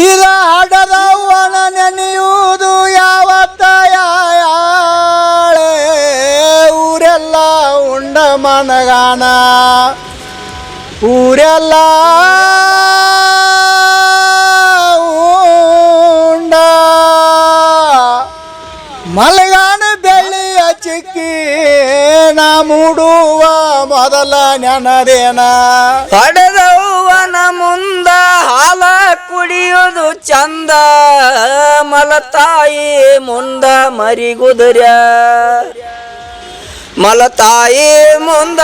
ಇದ ಹಡದವ್ವನ ನೆನೆಯುವುದು ಯಾವತ್ತ ಯಾಳೆ ಊರೆಲ್ಲ ಉಂಡ ಮನಗಾನ ಊರೆಲ್ಲ ಉಂಡ ಮಲಗಾನ ಬೆಳ್ಳಿಯ ಚಿಕ್ಕಿ ನಾ ಮೂಡುವ ಮೊದಲ ನೆನದೇನ ಪಡೆದವ್ವನ ಚಂದ ಮಲತಾಯಿ ಮುಂದ ಮರಿಗುದುರ್ಯ ಮಲತಾಯಿ ಮುಂದ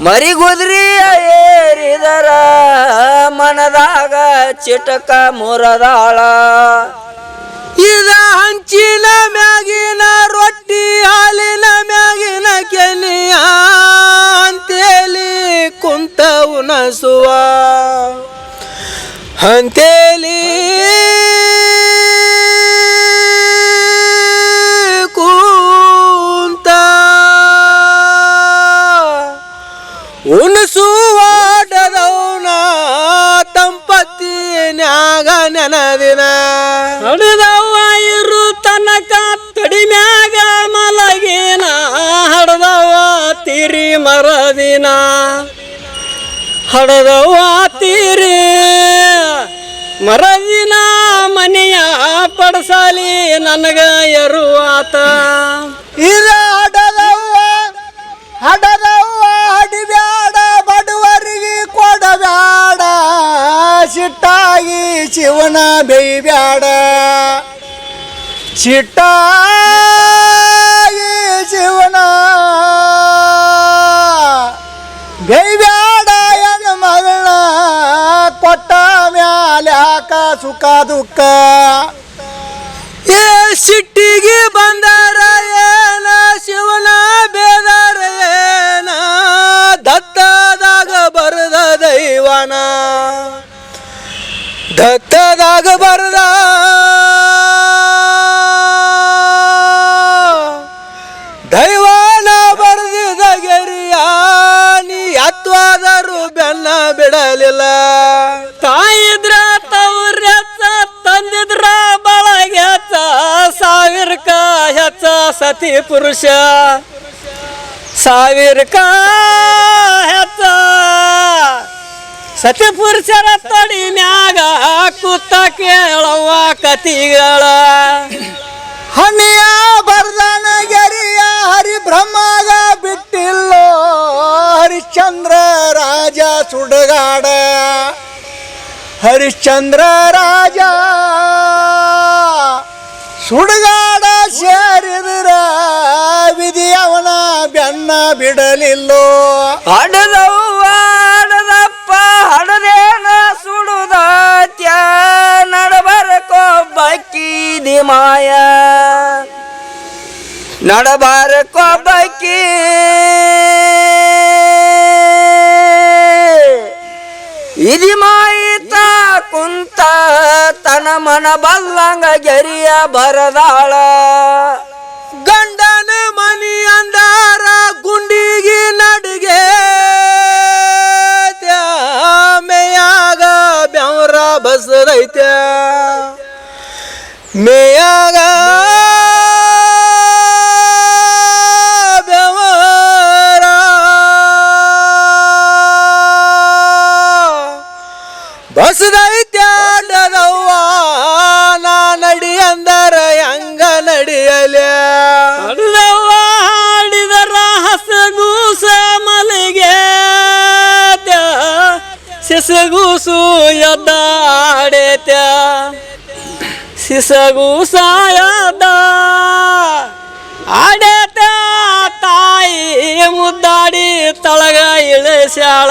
ಮರಿಗುದ್ರಿ ಏರಿದರ ಮನದಾಗ ಚಿಟಕ ಮುರದಾಳ. ಇದ ಹಂಚಿನ ಮ್ಯಾಗಿನ ರೊಟ್ಟಿ ಹಾಲಿನ ಮ್ಯಾಗಿನ ಉಣಸುವ ಹಂತೇಲಿ ಕೂಂತ ತಂಪತಿ ನಾಗ ನೆನದಿನ ಹಡದವ್ವ ತೀರಿ ಮರದಿನ ಮನೆಯ ಪಡಸಾಲಿ ನನಗ ಎರುವಾತ. ಇದ ಹಡದವ್ವ ಹಡದವ್ವ ಹಡಿಬ್ಯಾಡ ಬಡವರಿಗೆ ಕೊಡಬ್ಯಾಡ. ಸಿಟ್ಟಾಗಿ ಶಿವನ ಬೇಯ್ಬ್ಯಾಡ. ಸಿಟ್ಟಾಗಿ ಶಿವನ ಸುಖ, ದುಃಖ. ಏ ಸಿಟ್ಟಿಗೆ ಬಂದಾರ ಏನ, ಶಿವನ ಬೇದಾರ ಏನ? ದತ್ತದಾಗ ಬರದ ದೈವನ. ದತ್ತದಾಗ ಬರದ ದೈವನ ಬರೆದಿದ ಗೆರಿಯ, ನೀ ಬೆನ್ನ ಬಿಡಲಿಲ್ಲ. ಸಾವಿರಕ ಹೆಚ್ಚ ಸತಿ ಪುರುಷ ಸಾವಿರಕ ಹೆಚ್ಚ ಸತಿ ಪುರುಷರ ತಡಿ ಮ್ಯಾಗ ಕೂತ ಕೇಳವ್ವ ಕತಿಗಳ ಹನಿಯ ಬರ್ದನ ಗೆರಿಯ ಹರಿ ಬ್ರಹ್ಮಗ ಬಿಟ್ಟಿಲ್ಲೋ ಹರಿಶ್ಚಂದ್ರ ರಾಜ ಸುಡಗಾಡ ಹರಿಶ್ಚಂದ್ರ ರಾಜ ಸುಡಗಾಡ ಬಿಡಲಿಲ್ಲೋ. ಹಡದವ್ವ ಹಡದಪ್ಪ ಹಡದೇನ ಸುಡುದಾತ್ಯ. ನಡಬರಕೋ ಬಕ್ಕಿ ಮಾಯ. ನಡಬಾರಕೋ ಬಕ್ಕಿ ಇದಿ ಮಾಯಿತ ಕುಂತ ತನ ಮನ ಬಲ್ಲಂಗ ಗೆರಿಯ ಬರದಾಳ. ಬಸದೈತೆ ಮೇಯಾಗ ಸಿಸಗೂಸು ಎದ್ದಾಡೇತ ಸಿಸಗೂಸ ಎದ್ದ ಆಡೇತ ತಾಯಿ ಮುದ್ದಾಡಿ ತಳಗ ಇಳಿಸ್ಯಾಳ.